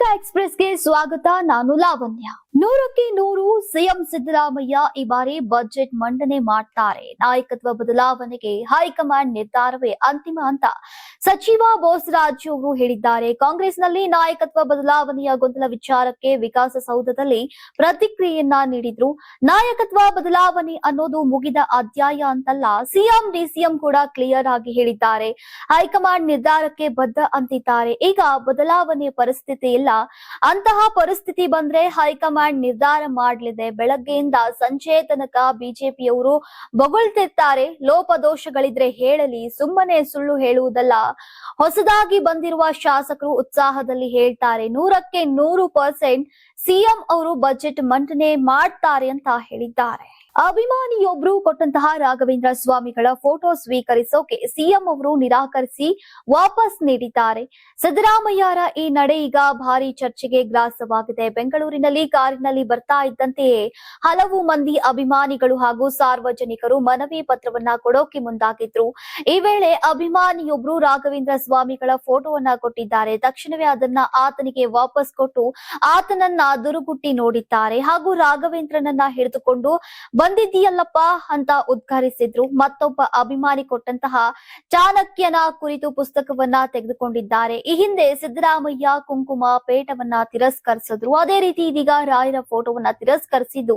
ಕರ್ನಾಟಕ ಎಕ್ಸ್ಪ್ರೆಸ್ಗೆ ಸ್ವಾಗತ, ನಾನು ಲಾವಣ್ಯ. ನೂರಕ್ಕೆ ನೂರು ಸಿಎಂ ಸಿದ್ದರಾಮಯ್ಯ ಈ ಬಾರಿ ಬಜೆಟ್ ಮಂಡನೆ ಮಾಡ್ತಾರೆ. ನಾಯಕತ್ವ ಬದಲಾವಣೆಗೆ ಹೈಕಮಾಂಡ್ ನಿರ್ಧಾರವೇ ಅಂತಿಮ ಅಂತ ಸಚಿವ ಬೋಸರಾಜ್ ಅವರು ಹೇಳಿದ್ದಾರೆ. ಕಾಂಗ್ರೆಸ್ನಲ್ಲಿ ನಾಯಕತ್ವ ಬದಲಾವಣೆಯ ಗೊಂದಲ ವಿಚಾರಕ್ಕೆ ವಿಕಾಸಸೌಧದಲ್ಲಿ ಪ್ರತಿಕ್ರಿಯೆಯನ್ನ ನೀಡಿದ್ರು. ನಾಯಕತ್ವ ಬದಲಾವಣೆ ಅನ್ನೋದು ಮುಗಿದ ಅಧ್ಯಾಯ ಅಂತಲ್ಲ, ಸಿಎಂ, ಡಿಸಿಎಂ ಕೂಡ ಕ್ಲಿಯರ್ ಆಗಿ ಹೇಳಿದ್ದಾರೆ. ಹೈಕಮಾಂಡ್ ನಿರ್ಧಾರಕ್ಕೆ ಬದ್ಧ ಅಂತಿದ್ದಾರೆ. ಈಗ ಬದಲಾವಣೆ ಪರಿಸ್ಥಿತಿ ಇಲ್ಲ ಅಂತಹ ಪರಿಸ್ಥಿತಿ ಬಂದ್ರೆ ಹೈಕಮಾಂಡ್ ನಿರ್ಧಾರ ಮಾಡಲಿದೆ. ಬೆಳಗ್ಗೆಯಿಂದ ಸಂಜೆ ತನಕ ಬಿಜೆಪಿಯವರು ಬೊಗಳ್ತಿರ್ತಾರೆ. ಲೋಪದೋಷಗಳಿದ್ರೆ ಹೇಳಲಿ, ಸುಮ್ಮನೆ ಸುಳ್ಳು ಹೇಳುವುದಲ್ಲ. ಹೊಸದಾಗಿ ಬಂದಿರುವ ಶಾಸಕರು ಉತ್ಸಾಹದಲ್ಲಿ ಹೇಳ್ತಾರೆ, ನೂರಕ್ಕೆ ನೂರು ಪರ್ಸೆಂಟ್ ಸಿಎಂ ಅವರು ಬಜೆಟ್ ಮಂಡನೆ ಮಾಡ್ತಾರೆ ಅಂತ ಹೇಳಿದ್ದಾರೆ. ಅಭಿಮಾನಿಯೊಬ್ರು ಕೊಟ್ಟಂತಹ ರಾಘವೇಂದ್ರ ಸ್ವಾಮಿಗಳ ಫೋಟೋ ಸ್ವೀಕರಿಸೋಕೆ ಸಿಎಂ ಅವರು ನಿರಾಕರಿಸಿ ವಾಪಸ್ ನೀಡಿದ್ದಾರೆ. ಸಿದ್ದರಾಮಯ್ಯರ ಈ ನಡೆ ಈಗ ಭಾರಿ ಚರ್ಚೆಗೆ ಗ್ರಾಸವಾಗಿದೆ. ಬೆಂಗಳೂರಿನಲ್ಲಿ ಕಾರಿನಲ್ಲಿ ಬರ್ತಾ ಇದ್ದಂತೆಯೇ ಹಲವು ಮಂದಿ ಅಭಿಮಾನಿಗಳು ಹಾಗೂ ಸಾರ್ವಜನಿಕರು ಮನವಿ ಪತ್ರವನ್ನ ಕೊಡೋಕೆ ಮುಂದಾಗಿದ್ರು. ಈ ವೇಳೆ ಅಭಿಮಾನಿಯೊಬ್ರು ರಾಘವೇಂದ್ರ ಸ್ವಾಮಿಗಳ ಫೋಟೋವನ್ನ ಕೊಟ್ಟಿದ್ದಾರೆ. ತಕ್ಷಣವೇ ಅದನ್ನ ಆತನಿಗೆ ವಾಪಸ್ ಕೊಟ್ಟು ಆತನನ್ನ ದುರುಗುಟ್ಟಿ ನೋಡಿದ್ದಾರೆ. ಹಾಗೂ ರಾಘವೇಂದ್ರನನ್ನ ಹಿಡಿದುಕೊಂಡು ಬಂದಿದ್ದೀಯಲ್ಲಪ್ಪ ಅಂತ ಉದ್ಘಾಟಿಸಿದ್ರು. ಮತ್ತೊಬ್ಬ ಅಭಿಮಾನಿ ಕೊಟ್ಟಂತಹ ಚಾಣಕ್ಯನ ಕುರಿತು ಪುಸ್ತಕವನ್ನ ತೆಗೆದುಕೊಂಡಿದ್ದಾರೆ. ಈ ಹಿಂದೆ ಸಿದ್ದರಾಮಯ್ಯ ಕುಂಕುಮ ಪೇಟವನ್ನ ತಿರಸ್ಕರಿಸಿದ್ರು. ಅದೇ ರೀತಿ ಇದೀಗ ರಾಯರ ಫೋಟೋವನ್ನ ತಿರಸ್ಕರಿಸಿದ್ದು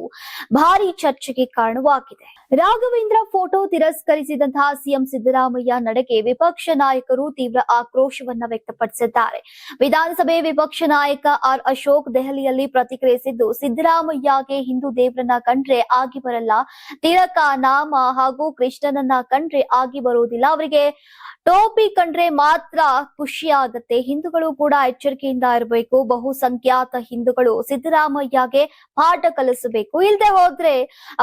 ಭಾರಿ ಚರ್ಚೆಗೆ ಕಾರಣವಾಗಿದೆ. ರಾಘವೇಂದ್ರ ಫೋಟೋ ತಿರಸ್ಕರಿಸಿದಂತಹ ಸಿಎಂ ಸಿದ್ದರಾಮಯ್ಯ ನಡೆಗೆ ವಿಪಕ್ಷ ನಾಯಕರು ತೀವ್ರ ಆಕ್ರೋಶವನ್ನ ವ್ಯಕ್ತಪಡಿಸಿದ್ದಾರೆ. ವಿಧಾನಸಭೆ ವಿಪಕ್ಷ ನಾಯಕ ಆರ್ ಅಶೋಕ್ ದೆಹಲಿಯಲ್ಲಿ ಪ್ರತಿಕ್ರಿಯಿಸಿದ್ದು, ಸಿದ್ದರಾಮಯ್ಯಗೆ ಹಿಂದೂ ದೇವರನ್ನ ಕಂಡ್ರೆ ಆಗಿ ಬರಲ್ಲ. ತಿಲಕ, ನಾಮ ಹಾಗೂ ಕೃಷ್ಣನನ್ನ ಕಂಡ್ರೆ ಆಗಿ ಬರುವುದಿಲ್ಲ. ಅವರಿಗೆ ಟೋಪಿ ಕಂಡ್ರೆ ಮಾತ್ರ ಖುಷಿ ಆಗತ್ತೆ ಹಿಂದೂಗಳು ಕೂಡ ಎಚ್ಚರಿಕೆಯಿಂದ ಇರಬೇಕು. ಬಹುಸಂಖ್ಯಾತ ಹಿಂದೂಗಳು ಸಿದ್ದರಾಮಯ್ಯಗೆ ಪಾಠ ಕಲಿಸಬೇಕು. ಇಲ್ಲದೆ ಹೋದ್ರೆ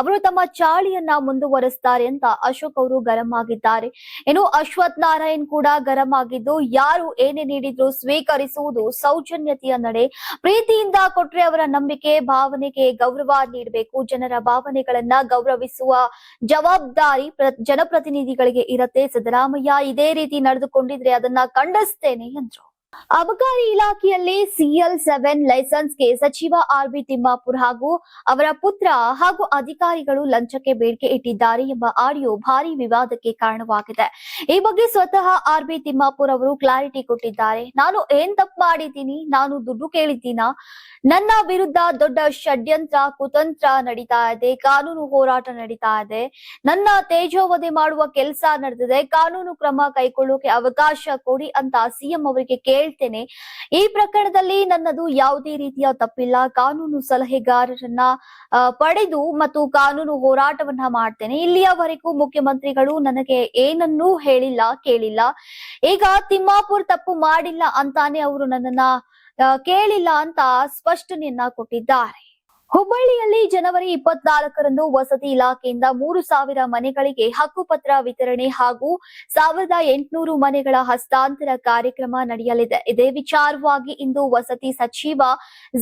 ಅವರು ತಮ್ಮ ಚಾಳಿಯನ್ನ ಮುಂದುವರೆಸ್ತಾರೆ ಅಂತ ಅಶೋಕ್ ಅವರು ಗರಂ ಆಗಿದ್ದಾರೆ. ಇನ್ನು ಅಶ್ವಥ್ ನಾರಾಯಣ್ ಕೂಡ ಗರಂ ಆಗಿದ್ದು, ಯಾರು ಏನೇ ನೀಡಿದ್ರು ಸ್ವೀಕರಿಸುವುದು ಸೌಜನ್ಯತೆಯ ನಡೆ. ಪ್ರೀತಿಯಿಂದ ಕೊಟ್ರೆ ಅವರ ನಂಬಿಕೆ, ಭಾವನೆಗೆ ಗೌರವ ನೀಡಬೇಕು. ಜನರ ಭಾವನೆಗಳನ್ನ ಗೌರವಿಸುವ ಜವಾಬ್ದಾರಿ ಪ್ರ- ಜನಪ್ರತಿನಿಧಿಗಳಿಗೆ ಇರತ್ತೆ. ಸಿದ್ದರಾಮಯ್ಯ ಇದೇ ರೀತಿ ನಡೆದುಕೊಂಡಿದ್ರೆ ಅದನ್ನ ಖಂಡಿಸ್ತೇನೆ ಎಂದ್ರು. ಅಬಕಾರಿ ಇಲಾಖೆಯಲ್ಲಿ ಸಿಎಲ್ ಸೆವೆನ್ ಲೈಸೆನ್ಸ್ಗೆ ಸಚಿವ ಆರ್ ಬಿ ತಿಮ್ಮಾಪುರ್ ಹಾಗೂ ಅವರ ಪುತ್ರ ಹಾಗೂ ಅಧಿಕಾರಿಗಳು ಲಂಚಕ್ಕೆ ಬೇಡಿಕೆ ಇಟ್ಟಿದ್ದಾರೆ ಎಂಬ ಆಡಿಯೋ ಭಾರಿ ವಿವಾದಕ್ಕೆ ಕಾರಣವಾಗಿದೆ. ಈ ಬಗ್ಗೆ ಸ್ವತಃ ಆರ್ ಬಿ ತಿಮ್ಮಾಪುರ್ ಅವರು ಕ್ಲಾರಿಟಿ ಕೊಟ್ಟಿದ್ದಾರೆ. ನಾನು ಏನ್ ತಪ್ಪು ಮಾಡಿದ್ದೀನಿ? ನಾನು ದುಡ್ಡು ಕೇಳಿದ್ದೀನ? ನನ್ನ ವಿರುದ್ಧ ದೊಡ್ಡ ಷಡ್ಯಂತ್ರ, ಕುತಂತ್ರ ನಡೀತಾ ಇದೆ. ಕಾನೂನು ಹೋರಾಟ ನಡೀತಾ ಇದೆ. ನನ್ನ ತೇಜೋವಧೆ ಮಾಡುವ ಕೆಲಸ ನಡೆದಿದೆ. ಕಾನೂನು ಕ್ರಮ ಕೈಗೊಳ್ಳೋಕೆ ಅವಕಾಶ ಕೊಡಿ ಅಂತ ಸಿಎಂ ಅವರಿಗೆ ಕೇಳ್ತೇನೆ ಈ ಪ್ರಕರಣದಲ್ಲಿ ನನ್ನದು ಯಾವುದೇ ರೀತಿಯ ತಪ್ಪಿಲ್ಲ. ಕಾನೂನು ಸಲಹೆಗಾರರನ್ನ ಪಡೆದು ಮತ್ತು ಕಾನೂನು ಹೋರಾಟವನ್ನ ಮಾಡ್ತೇನೆ. ಇಲ್ಲಿಯವರೆಗೂ ಮುಖ್ಯಮಂತ್ರಿಗಳು ನನಗೆ ಏನನ್ನೂ ಹೇಳಿಲ್ಲ, ಕೇಳಿಲ್ಲ. ಈಗ ತಿಮ್ಮಾಪುರ್ ತಪ್ಪು ಮಾಡಿಲ್ಲ ಅಂತಾನೆ ಅವರು ನನ್ನನ್ನ ಕೇಳಿಲ್ಲ ಅಂತ ಸ್ಪಷ್ಟನೆಯನ್ನ ಕೊಟ್ಟಿದ್ದಾರೆ. ಹುಬ್ಬಳ್ಳಿಯಲ್ಲಿ ಜನವರಿ ಇಪ್ಪತ್ನಾಲ್ಕರಂದು ವಸತಿ ಇಲಾಖೆಯಿಂದ ಮೂರು ಸಾವಿರ ಮನೆಗಳಿಗೆ ಹಕ್ಕುಪತ್ರ ವಿತರಣೆ ಹಾಗೂ ಸಾವಿರದ ಎಂಟುನೂರು ಮನೆಗಳ ಹಸ್ತಾಂತರ ಕಾರ್ಯಕ್ರಮ ನಡೆಯಲಿದೆ. ಇದೇ ವಿಚಾರವಾಗಿ ಇಂದು ವಸತಿ ಸಚಿವ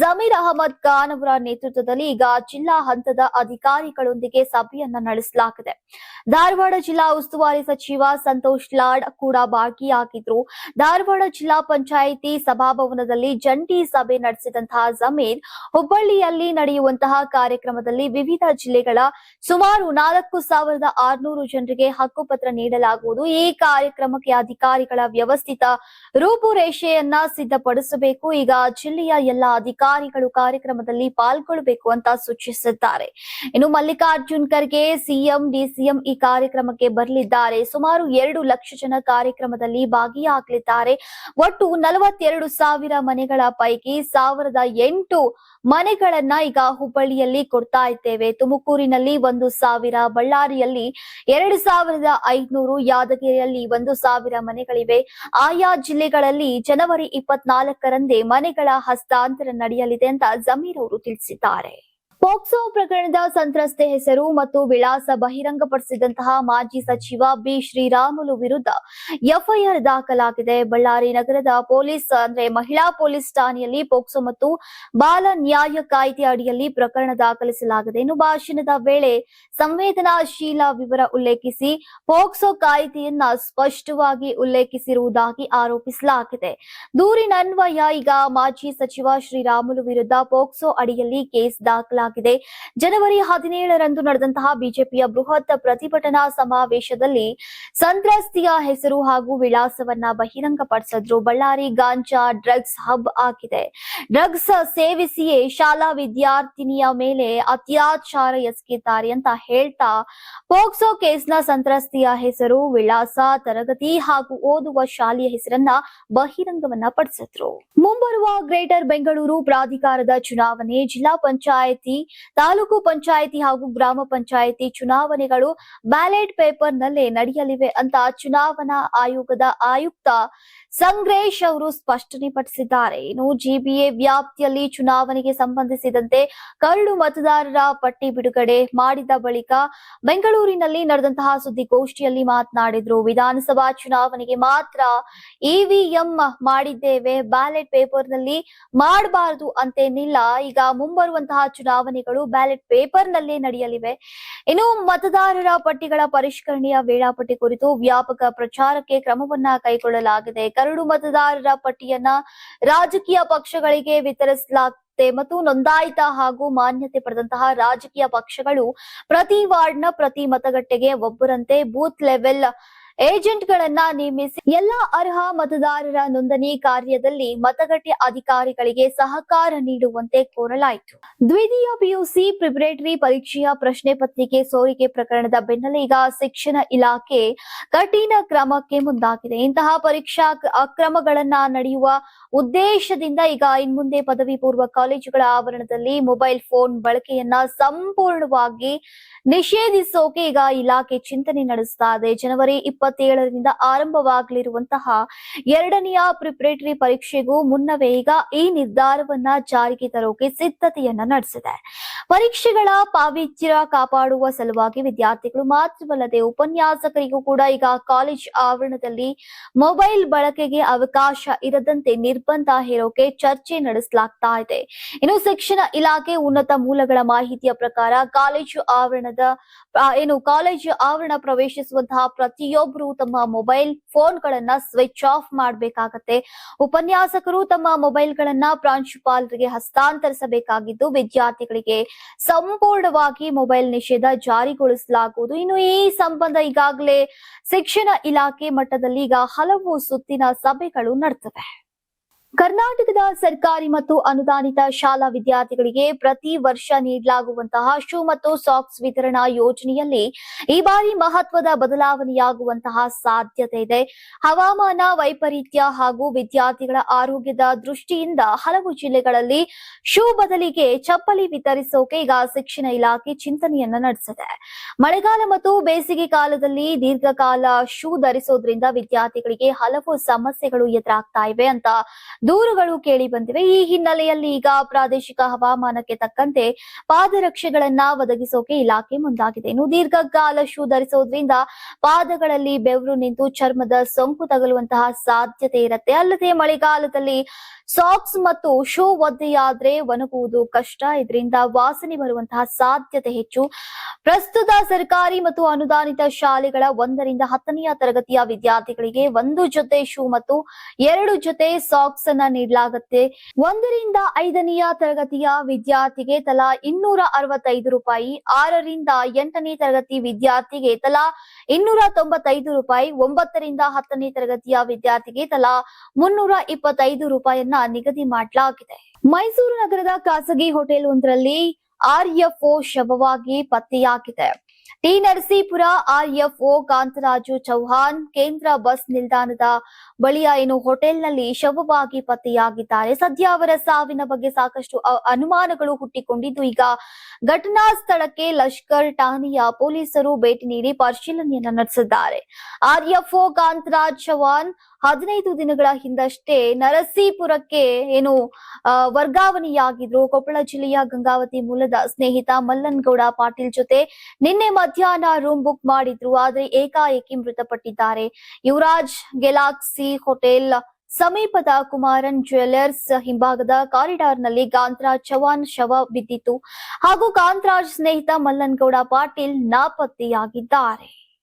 ಜಮೀರ್ ಅಹಮದ್ ಖಾನ್ ಅವರ ನೇತೃತ್ವದಲ್ಲಿ ಈಗ ಜಿಲ್ಲಾ ಹಂತದ ಅಧಿಕಾರಿಗಳೊಂದಿಗೆ ಸಭೆಯನ್ನ ನಡೆಸಲಾಗಿದೆ. ಧಾರವಾಡ ಜಿಲ್ಲಾ ಉಸ್ತುವಾರಿ ಸಚಿವ ಸಂತೋಷ್ ಲಾಡ್ ಕೂಡ ಭಾಗಿಯಾಗಿದ್ರು. ಧಾರವಾಡ ಜಿಲ್ಲಾ ಪಂಚಾಯಿತಿ ಸಭಾಭವನದಲ್ಲಿ ಜಂಟಿ ಸಭೆ ನಡೆಸಿದಂತಹ ಜಮೀರ್ ಹುಬ್ಬಳ್ಳಿಯಲ್ಲಿ ನಡೆಯುವಂತಹ ಕಾರ್ಯಕ್ರಮದಲ್ಲಿ ವಿವಿಧ ಜಿಲ್ಲೆಗಳ ಸುಮಾರು ನಾಲ್ಕು ಸಾವಿರದ ಆರ್ನೂರು ಜನರಿಗೆ ಹಕ್ಕುಪತ್ರ ನೀಡಲಾಗುವುದು. ಈ ಕಾರ್ಯಕ್ರಮಕ್ಕೆ ಅಧಿಕಾರಿಗಳ ವ್ಯವಸ್ಥಿತ ರೂಪುರೇಷೆಯನ್ನ ಸಿದ್ಧಪಡಿಸಬೇಕು. ಈಗ ಜಿಲ್ಲೆಯ ಎಲ್ಲ ಅಧಿಕಾರಿಗಳು ಕಾರ್ಯಕ್ರಮದಲ್ಲಿ ಪಾಲ್ಗೊಳ್ಳಬೇಕು ಅಂತ ಸೂಚಿಸಿದ್ದಾರೆ. ಇನ್ನು ಮಲ್ಲಿಕಾರ್ಜುನ್ ಖರ್ಗೆ ಸಿಎಂ, ಡಿಸಿಎಂ ಈ ಕಾರ್ಯಕ್ರಮಕ್ಕೆ ಬರಲಿದ್ದಾರೆ. ಸುಮಾರು ಎರಡು ಲಕ್ಷ ಜನ ಕಾರ್ಯಕ್ರಮದಲ್ಲಿ ಭಾಗಿಯಾಗಲಿದ್ದಾರೆ. ಒಟ್ಟು ನಲವತ್ತೆರಡು ಸಾವಿರ ಮನೆಗಳ ಪೈಕಿ ಸಾವಿರದ ಎಂಟು ಮನೆಗಳನ್ನ ಈಗ ಹುಬ್ಬಳ್ಳಿಯಲ್ಲಿ ಕೊಡ್ತಾ ಇದ್ದೇವೆ. ತುಮಕೂರಿನಲ್ಲಿ ಒಂದು ಸಾವಿರ, ಬಳ್ಳಾರಿಯಲ್ಲಿ ಎರಡು ಸಾವಿರದ ಐದ್ನೂರು ಯಾದಗಿರಿಯಲ್ಲಿ ಒಂದು ಸಾವಿರ ಮನೆಗಳಿವೆ. ಆಯಾ ಜಿಲ್ಲೆಗಳಲ್ಲಿ ಜನವರಿ ಇಪ್ಪತ್ನಾಲ್ಕರಂದೇ ಮನೆಗಳ ಹಸ್ತಾಂತರ ನಡೆಯಲಿದೆ ಅಂತ ಜಮೀರ್ ಅವರು ತಿಳಿಸಿದ್ದಾರೆ. ಪೋಕ್ಸೋ ಪ್ರಕರಣದ ಸಂತ್ರಸ್ತೆ ಹೆಸರು ಮತ್ತು ವಿಳಾಸ ಬಹಿರಂಗಪಡಿಸಿದಂತಹ ಮಾಜಿ ಸಚಿವ ಬಿ ಶ್ರೀರಾಮುಲು ವಿರುದ್ಧ ಎಫ್ಐಆರ್ ದಾಖಲಾಗಿದೆ. ಬಳ್ಳಾರಿ ನಗರದ ಪೊಲೀಸ್ ಅಂದ್ರೆ ಮಹಿಳಾ ಪೊಲೀಸ್ ಠಾಣೆಯಲ್ಲಿ ಪೋಕ್ಸೋ ಮತ್ತು ಬಾಲ ನ್ಯಾಯ ಕಾಯ್ದೆ ಅಡಿಯಲ್ಲಿ ಪ್ರಕರಣ ದಾಖಲಿಸಲಾಗಿದೆ. ಇನ್ನು ಭಾಷಣದ ವೇಳೆ ಸಂವೇದನಾಶೀಲ ವಿವರ ಉಲ್ಲೇಖಿಸಿ ಪೋಕ್ಸೋ ಕಾಯ್ದೆಯನ್ನ ಸ್ಪಷ್ಟವಾಗಿ ಉಲ್ಲೇಖಿಸಿರುವುದಾಗಿ ಆರೋಪಿಸಲಾಗಿದೆ. ದೂರಿನನ್ವಯ ಈಗ ಮಾಜಿ ಸಚಿವ ಶ್ರೀರಾಮುಲು ವಿರುದ್ಧ ಪೋಕ್ಸೋ ಅಡಿಯಲ್ಲಿ ಕೇಸ್ ದಾಖಲಾಗಿದೆ. ಜನವರಿ ಹದಿನೇಳರಂದು ನಡೆದಂತಹ ಬಿಜೆಪಿಯ ಬೃಹತ್ ಪ್ರತಿಭಟನಾ ಸಮಾವೇಶದಲ್ಲಿ ಸಂತ್ರಸ್ತಿಯ ಹೆಸರು ಹಾಗೂ ವಿಳಾಸವನ್ನ ಬಹಿರಂಗಪಡಿಸಿದ್ರು. ಬಳ್ಳಾರಿ ಗಾಂಜಾ ಡ್ರಗ್ಸ್ ಹಬ್ ಆಗಿದೆ ಡ್ರಗ್ಸ್ ಸೇವಿಸಿಯೇ ಶಾಲಾ ವಿದ್ಯಾರ್ಥಿನಿಯ ಮೇಲೆ ಅತ್ಯಾಚಾರ ಎಸಗಿದ್ದಾರೆ ಅಂತ ಹೇಳ್ತಾ ಪೋಕ್ಸೋ ಕೇಸ್ನ ಸಂತ್ರಸ್ತಿಯ ಹೆಸರು, ವಿಳಾಸ, ತರಗತಿ ಹಾಗೂ ಓದುವ ಶಾಲೆಯ ಹೆಸರನ್ನ ಬಹಿರಂಗವನ್ನ ಪಡಿಸಿದ್ರು. ಮುಂಬರುವ ಗ್ರೇಟರ್ ಬೆಂಗಳೂರು ಪ್ರಾಧಿಕಾರದ ಚುನಾವಣೆ ಜಿಲ್ಲಾ ಪಂಚಾಯಿತಿ ತಾಲೂಕು ಪಂಚಾಯಿತಿ ಹಾಗೂ ಗ್ರಾಮ ಪಂಚಾಯಿತಿ ಚುನಾವಣೆಗಳು ಬ್ಯಾಲೆಟ್ ಪೇಪರ್ ನಲ್ಲೇ ನಡೆಯಲಿವೆ ಅಂತ ಚುನಾವಣಾ ಆಯೋಗದ ಆಯುಕ್ತ ಸಂಗ್ರೇಶ್ ಅವರು ಸ್ಪಷ್ಟನೆ ಪಡಿಸಿದ್ದಾರೆ ಇನ್ನು ಜಿಬಿಎ ವ್ಯಾಪ್ತಿಯಲ್ಲಿ ಚುನಾವಣೆಗೆ ಸಂಬಂಧಿಸಿದಂತೆ ಕರಡು ಮತದಾರರ ಪಟ್ಟಿ ಬಿಡುಗಡೆ ಮಾಡಿದ ಬಳಿಕ ಬೆಂಗಳೂರಿನಲ್ಲಿ ನಡೆದಂತಹ ಸುದ್ದಿಗೋಷ್ಠಿಯಲ್ಲಿ ಮಾತನಾಡಿದ್ರು. ವಿಧಾನಸಭಾ ಚುನಾವಣೆಗೆ ಮಾತ್ರ ಇವಿಎಂ ಮಾಡಿದ್ದೇವೆ. ಬ್ಯಾಲೆಟ್ ಪೇಪರ್ನಲ್ಲಿ ಮಾಡಬಾರದು ಅಂತೇನಿಲ್ಲ. ಈಗ ಮುಂಬರುವಂತಹ ಚುನಾವಣೆಗಳು ಬ್ಯಾಲೆಟ್ ಪೇಪರ್ ನಲ್ಲೇ ನಡೆಯಲಿವೆ. ಇನ್ನು ಮತದಾರರ ಪಟ್ಟಿಗಳ ಪರಿಷ್ಕರಣೆಯ ವೇಳಾಪಟ್ಟಿ ಕುರಿತು ವ್ಯಾಪಕ ಪ್ರಚಾರಕ್ಕೆ ಕ್ರಮವನ್ನ ಕೈಗೊಳ್ಳಲಾಗಿದೆ. ಕರಡು ಮತದಾರರ ಪಟ್ಟಿಯನ್ನ ರಾಜಕೀಯ ಪಕ್ಷಗಳಿಗೆ ವಿತರಿಸಲಾಗುತ್ತೆ ಮತ್ತು ನೋಂದಾಯಿತ ಹಾಗೂ ಮಾನ್ಯತೆ ಪಡೆದಂತಹ ರಾಜಕೀಯ ಪಕ್ಷಗಳು ಪ್ರತಿ ವಾರ್ಡ್ನ ಪ್ರತಿ ಮತಗಟ್ಟೆಗೆ ಒಬ್ಬರಂತೆ ಬೂತ್ ಲೆವೆಲ್ ಏಜೆಂಟ್ಗಳನ್ನ ನೇಮಿಸಿ ಎಲ್ಲಾ ಅರ್ಹ ಮತದಾರರ ನೋಂದಣಿ ಕಾರ್ಯದಲ್ಲಿ ಮತಗಟ್ಟೆ ಅಧಿಕಾರಿಗಳಿಗೆ ಸಹಕಾರ ನೀಡುವಂತೆ ಕೋರಲಾಯಿತು. ದ್ವಿತೀಯ ಪಿಯುಸಿ ಪ್ರಿಪರೇಟರಿ ಪರೀಕ್ಷೆಯ ಪ್ರಶ್ನೆ ಪತ್ರಿಕೆ ಸೋರಿಕೆ ಪ್ರಕರಣದ ಬೆನ್ನಲ್ಲೇ ಶಿಕ್ಷಣ ಇಲಾಖೆ ಕಠಿಣ ಕ್ರಮಕ್ಕೆ ಮುಂದಾಗಿದೆ. ಇಂತಹ ಪರೀಕ್ಷಾ ಅಕ್ರಮಗಳನ್ನ ನಡೆಯುವ ಉದ್ದೇಶದಿಂದ ಈಗ ಇನ್ಮುಂದೆ ಪದವಿ ಪೂರ್ವ ಕಾಲೇಜುಗಳ ಆವರಣದಲ್ಲಿ ಮೊಬೈಲ್ ಫೋನ್ ಬಳಕೆಯನ್ನ ಸಂಪೂರ್ಣವಾಗಿ ನಿಷೇಧಿಸೋಕೆ ಈಗ ಇಲಾಖೆ ಚಿಂತನೆ ನಡೆಸ್ತಾ ಇದೆ. ಜನವರಿ ಇಪ್ಪತ್ತೇಳರಿಂದ ಆರಂಭವಾಗಲಿರುವಂತಹ ಎರಡನೆಯ ಪ್ರಿಪರೇಟರಿ ಪರೀಕ್ಷೆಗೂ ಮುನ್ನವೇ ಈಗ ಈ ನಿರ್ಧಾರವನ್ನ ಜಾರಿಗೆ ತರೋಕೆ ಸಿದ್ಧತೆಯನ್ನ ನಡೆಸಿದೆ. ಪರೀಕ್ಷೆಗಳ ಪಾವಿತ್ರ್ಯ ಕಾಪಾಡುವ ಸಲುವಾಗಿ ವಿದ್ಯಾರ್ಥಿಗಳು ಮಾತ್ರವಲ್ಲದೆ ಉಪನ್ಯಾಸಕರಿಗೂ ಕೂಡ ಈಗ ಕಾಲೇಜ್ ಆವರಣದಲ್ಲಿ ಮೊಬೈಲ್ ಬಳಕೆಗೆ ಅವಕಾಶ ಇರದಂತೆ ನಿರ್ಬಂಧ ಹೇರೋಕೆ ಚರ್ಚೆ ನಡೆಸಲಾಗ್ತಾ ಇದೆ. ಇನ್ನು ಶಿಕ್ಷಣ ಇಲಾಖೆ ಉನ್ನತ ಮೂಲಗಳ ಮಾಹಿತಿಯ ಪ್ರಕಾರ ಕಾಲೇಜು ಆವರಣದ ಏನು ಕಾಲೇಜು ಆವರಣ ಪ್ರವೇಶಿಸುವಂತಹ ಪ್ರತಿಯೊಬ್ಬರು ತಮ್ಮ ಮೊಬೈಲ್ ಫೋನ್ ಗಳನ್ನ ಸ್ವಿಚ್ ಆಫ್ ಮಾಡಬೇಕಾಗತ್ತೆ. ಉಪನ್ಯಾಸಕರು ತಮ್ಮ ಮೊಬೈಲ್ ಗಳನ್ನ ಪ್ರಾಂಶುಪಾಲರಿಗೆ ಹಸ್ತಾಂತರಿಸಬೇಕಾಗಿದ್ದು, ವಿದ್ಯಾರ್ಥಿಗಳಿಗೆ ಸಂಪೂರ್ಣವಾಗಿ ಮೊಬೈಲ್ ನಿಷೇಧ ಜಾರಿಗೊಳಿಸಲಾಗುವುದು. ಇನ್ನು ಈ ಸಂಬಂಧ ಈಗಾಗಲೇ ಶಿಕ್ಷಣ ಇಲಾಖೆ ಮಟ್ಟದಲ್ಲಿ ಈಗ ಹಲವು ಸುತ್ತಿನ ಸಭೆಗಳು ನಡೆದಿವೆ. ಕರ್ನಾಟಕದ ಸರ್ಕಾರಿ ಮತ್ತು ಅನುದಾನಿತ ಶಾಲಾ ವಿದ್ಯಾರ್ಥಿಗಳಿಗೆ ಪ್ರತಿ ವರ್ಷ ನೀಡಲಾಗುವಂತಹ ಶೂ ಮತ್ತು ಸಾಕ್ಸ್ ವಿತರಣಾ ಯೋಜನೆಯಲ್ಲಿ ಈ ಬಾರಿ ಮಹತ್ವದ ಬದಲಾವಣೆಯಾಗುವಂತಹ ಸಾಧ್ಯತೆ ಇದೆ. ಹವಾಮಾನ, ವೈಪರೀತ್ಯ ಹಾಗೂ ವಿದ್ಯಾರ್ಥಿಗಳ ಆರೋಗ್ಯದ ದೃಷ್ಟಿಯಿಂದ ಹಲವು ಜಿಲ್ಲೆಗಳಲ್ಲಿ ಶೂ ಬದಲಿಗೆ ಚಪ್ಪಲಿ ವಿತರಿಸೋಕೆ ಈಗ ಶಿಕ್ಷಣ ಇಲಾಖೆ ಚಿಂತನೆಯನ್ನ ನಡೆಸಿದೆ. ಮಳೆಗಾಲ ಮತ್ತು ಬೇಸಿಗೆ ಕಾಲದಲ್ಲಿ ದೀರ್ಘಕಾಲ ಶೂ ಧರಿಸೋದ್ರಿಂದ ವಿದ್ಯಾರ್ಥಿಗಳಿಗೆ ಹಲವು ಸಮಸ್ಯೆಗಳು ಎದುರಾಗ್ತಾ ಇವೆ ಅಂತ ದೂರುಗಳು ಕೇಳಿ ಬಂದಿವೆ. ಈ ಹಿನ್ನೆಲೆಯಲ್ಲಿ ಈಗ ಪ್ರಾದೇಶಿಕ ಹವಾಮಾನಕ್ಕೆ ತಕ್ಕಂತೆ ಪಾದರಕ್ಷೆಗಳನ್ನ ಒದಗಿಸೋಕೆ ಇಲಾಖೆ ಮುಂದಾಗಿದೆ. ಇನ್ನು ದೀರ್ಘಕಾಲ ಶೂ ಧರಿಸೋದ್ರಿಂದ ಪಾದಗಳಲ್ಲಿ ಬೆವರು ನಿಂತು ಚರ್ಮದ ಸೋಂಕು ತಗಲುವಂತಹ ಸಾಧ್ಯತೆ ಇರುತ್ತೆ. ಅಲ್ಲದೆ ಮಳೆಗಾಲದಲ್ಲಿ ಸಾಕ್ಸ್ ಮತ್ತು ಶೂ ಒದ್ದೆಯಾದ್ರೆ ಒಣಗುವುದು ಕಷ್ಟ. ಇದರಿಂದ ವಾಸನೆ ಬರುವಂತಹ ಸಾಧ್ಯತೆ ಹೆಚ್ಚು. ಪ್ರಸ್ತುತ ಸರ್ಕಾರಿ ಮತ್ತು ಅನುದಾನಿತ ಶಾಲೆಗಳ ಒಂದರಿಂದ ಹತ್ತನೆಯ ತರಗತಿಯ ವಿದ್ಯಾರ್ಥಿಗಳಿಗೆ ಒಂದು ಜೊತೆ ಶೂ ಮತ್ತು ಎರಡು ಜೊತೆ ಸಾಕ್ಸ್ ಅನ್ನ ನೀಡಲಾಗುತ್ತೆ. ಒಂದರಿಂದ ಐದನೆಯ ತರಗತಿಯ ವಿದ್ಯಾರ್ಥಿಗೆ ತಲಾ ಇನ್ನೂರ ಅರವತ್ತೈದು ರೂಪಾಯಿ, ಆರರಿಂದ ಎಂಟನೇ ತರಗತಿ ವಿದ್ಯಾರ್ಥಿಗೆ ತಲಾ ಇನ್ನೂರ ತೊಂಬತ್ತೈದು ರೂಪಾಯಿ, ಒಂಬತ್ತರಿಂದ ಹತ್ತನೇ ತರಗತಿಯ ವಿದ್ಯಾರ್ಥಿಗೆ ತಲಾ ಮುನ್ನೂರ ಇಪ್ಪತ್ತೈದು ರೂಪಾಯಿಯನ್ನ ನಿಗದಿ ಮಾಡಲಾಗಿದೆ. ಮೈಸೂರು ನಗರದ ಖಾಸಗಿ ಹೋಟೆಲ್ ಒಂದರಲ್ಲಿ ಆರ್ಎಫ್ಒ ಶವವಾಗಿ ಪತ್ತೆಯಾಗಿದೆ. ಟಿ ನರಸೀಪುರ ಆರ್ಎಫ್ಒ ಕಾಂತರಾಜು ಚೌಹಾಣ್ ಕೇಂದ್ರ ಬಸ್ ನಿಲ್ದಾಣದ ಬಳಿಯ ಏನು ಹೋಟೆಲ್ನಲ್ಲಿ ಶವವಾಗಿ ಪತ್ತೆಯಾಗಿದ್ದಾರೆ. ಸದ್ಯ ಅವರ ಸಾವಿನ ಬಗ್ಗೆ ಸಾಕಷ್ಟು ಅನುಮಾನಗಳು ಹುಟ್ಟಿಕೊಂಡಿದ್ದು, ಈಗ ಘಟನಾ ಸ್ಥಳಕ್ಕೆ ಲಷ್ಕರ್ ಠಾಣೆಯ ಪೊಲೀಸರು ಭೇಟಿ ನೀಡಿ ಪರಿಶೀಲನೆಯನ್ನು ನಡೆಸಿದ್ದಾರೆ. ಆರ್ಎಫ್ಒ ಕಾಂತರಾಜ್ ಚೌಹಾಣ್ ಹದಿನೈದು ದಿನಗಳ ಹಿಂದಷ್ಟೇ ನರಸೀಪುರಕ್ಕೆ ಏನು ವರ್ಗಾವಣೆಯಾಗಿದ್ರು. ಕೊಪ್ಪಳ ಜಿಲ್ಲೆಯ ಗಂಗಾವತಿ ಮೂಲದ ಸ್ನೇಹಿತ ಮಲ್ಲನ್ಗೌಡ ಪಾಟೀಲ್ ಜೊತೆ ನಿನ್ನೆ ಮಧ್ಯಾಹ್ನ ರೂಮ್ ಬುಕ್ ಮಾಡಿದ್ರು, ಆದ್ರೆ ಏಕಾಏಕಿ ಮೃತಪಟ್ಟಿದ್ದಾರೆ. ಯುವರಾಜ್ ಗೆಲಾಕ್ಸಿ ಹೋಟೆಲ್ ಸಮೀಪದ ಕುಮಾರನ್ ಜ್ಯುವೆಲ್ಲರ್ಸ್ ಹಿಂಭಾಗದ ಕಾರಿಡಾರ್ನಲ್ಲಿ ಕಾಂತರಾಜ್ ಚವಾನ್ ಶವ ಬಿದ್ದಿತ್ತು. ಹಾಗೂ ಕಾಂತರಾಜ್ ಸ್ನೇಹಿತ ಮಲ್ಲನ್ಗೌಡ ಪಾಟೀಲ್ ನಾಪತ್ತೆಯಾಗಿದ್ದಾರೆ.